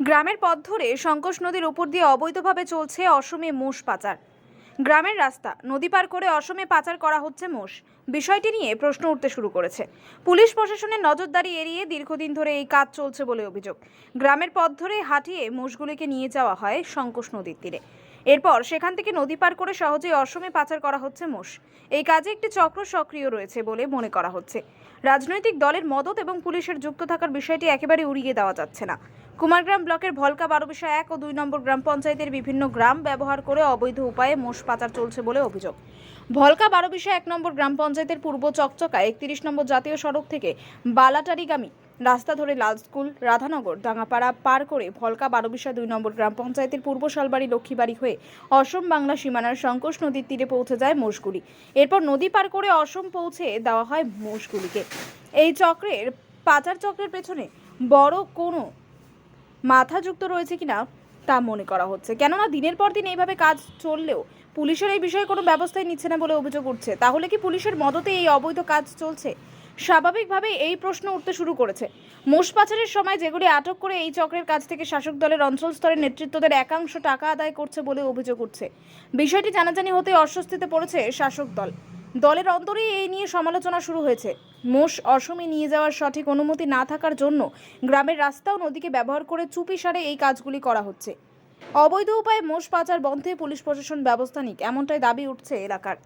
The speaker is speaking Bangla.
গ্রামের পথ ধরে শঙ্কোষ নদীর উপর দিয়ে অবৈধভাবে চলছে অসমে মোষ পাচার। গ্রামের রাস্তা, নদী পার করে অসমে পাচার করা হচ্ছে মোষ। বিষয়টি নিয়ে প্রশ্ন উঠতে শুরু করেছে। পুলিশ প্রশাসনের নজরদারি এড়িয়ে দীর্ঘদিন ধরে এই কাজ চলছে বলে অভিযোগ। গ্রামের পথ ধরে হাঁটিয়ে মোষগুলিকে নিয়ে যাওয়া হয় শঙ্কোষ নদীর তীরে। এরপর সেখান থেকে নদী পার করে সহজেই অসমে পাচার করা হচ্ছে মোষ। এই কাজে একটি চক্র সক্রিয় রয়েছে বলে মনে করা হচ্ছে। রাজনৈতিক দলের মদত এবং পুলিশের যুক্ত থাকার বিষয়টি একেবারে উড়িয়ে দেওয়া যাচ্ছে না। কুমারগ্রাম ব্লকের ভলকা বারো বিষয় এক ও দুই নম্বর গ্রাম পঞ্চায়েতের বিভিন্ন গ্রাম ব্যবহার করে অবৈধ উপায়ে মোষ পাচার চলছে বলে অভিযোগ। ভলকা বারো বিষয় এক নম্বর গ্রাম পঞ্চায়েতের পূর্ব চকচকা একত্রিশ নম্বর জাতীয় সড়ক থেকে বালাটারিগামী রাস্তা ধরে লাল স্কুল, রাধানগর ডাঙ্গাপাড়া পার করে ভলকা বারো বিষয় দুই নম্বর গ্রাম পঞ্চায়েতের পূর্ব শালবাড়ি লক্ষ্মীবাড়ি হয়ে অসম বাংলা সীমানার শঙ্কোষ নদীর তীরে পৌঁছে যায় মোষগুলি। এরপর নদী পার করে অসম পৌঁছে দেওয়া হয় মোষগুলিকে। এই চক্রের, পাচার চক্রের পেছনে বড় কোনো মাথা যুক্ত রয়েছে কিনা তা মনে করা হচ্ছে। কেননা দিনের পর দিন এইভাবে কাজ চললেও পুলিশের এই বিষয়ে কোনো ব্যবস্থাই নিচ্ছে না বলে অভিযোগ উঠছে। তাহলে কি পুলিশের মদতে এই অবৈধ কাজ চলছে? স্বাভাবিকভাবে এই প্রশ্ন উঠতে শুরু করেছে। মোষ পাচারের সময় যেগুলি আটক করে এই চক্রের কাছ থেকে শাসক দলের অঞ্চল স্তরের নেতৃত্বদের একাংশ টাকা আদায় করছে বলে অভিযোগ উঠছে। বিষয়টি জানাজানি হতে অস্বস্তিতে পড়েছে শাসক দল। দলের অন্তরেই এই নিয়ে সমালোচনা শুরু হয়েছে। মোষ অসমে নিয়ে যাওয়ার সঠিক অনুমতি না থাকার জন্য গ্রামের রাস্তা ও নদীকে ব্যবহার করে চুপি সারে এই কাজগুলি করা হচ্ছে। অবৈধ উপায়ে মোষ পাচার বন্ধে পুলিশ প্রশাসন ব্যবস্থা নিক, এমনটাই দাবি উঠছে এলাকার।